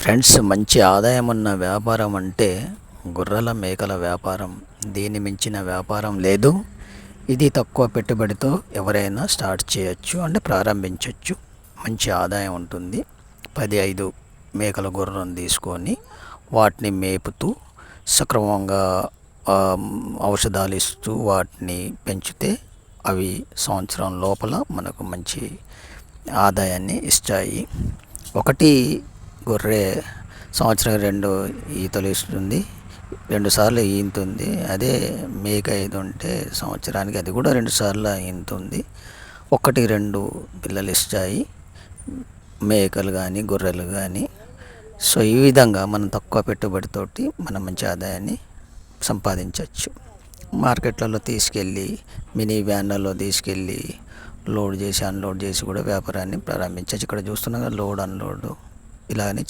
Friends మంచి ఆదాయం ఉన్న వ్యాపారం అంటే గొర్రెల మేకల వ్యాపారం. దీన్ని మించిన వ్యాపారం లేదు. ఇది తక్కువ పెట్టుబడితో ఎవరైనా స్టార్ట్ చేయొచ్చు అంటే ప్రారంభించవచ్చు మంచి ఆదాయం ఉంటుంది. పది ఐదు మేకల గుర్రం తీసుకొని వాటిని మేపుతూ సక్రమంగా ఔషధాలు ఇస్తూ వాటిని పెంచితే అవి సంవత్సరం లోపల మనకు మంచి ఆదాయాన్ని ఇస్తాయి. ఒకటి గొర్రె సంవత్సరం రెండు ఈతలు ఇస్తుంది రెండు సార్లు ఈంతుంది. అదే మేక ఐదు ఉంటే సంవత్సరానికి అది కూడా రెండు సార్లు ఈంతుంది. ఒకటి రెండు పిల్లలు ఇస్తాయి మేకలు కానీ గొర్రెలు కానీ సో ఈ విధంగా మనం తక్కువ పెట్టుబడితోటి మనం మంచి ఆదాయాన్ని సంపాదించవచ్చు మార్కెట్లలో తీసుకెళ్ళి మినీ వ్యాన్లలో తీసుకెళ్ళి లోడ్ చేసి అన్లోడ్ చేసి కూడా వ్యాపారాన్ని ప్రారంభించవచ్చు ఇక్కడ చూస్తున్నాగా లోడ్ అన్లోడ్. ఇలానే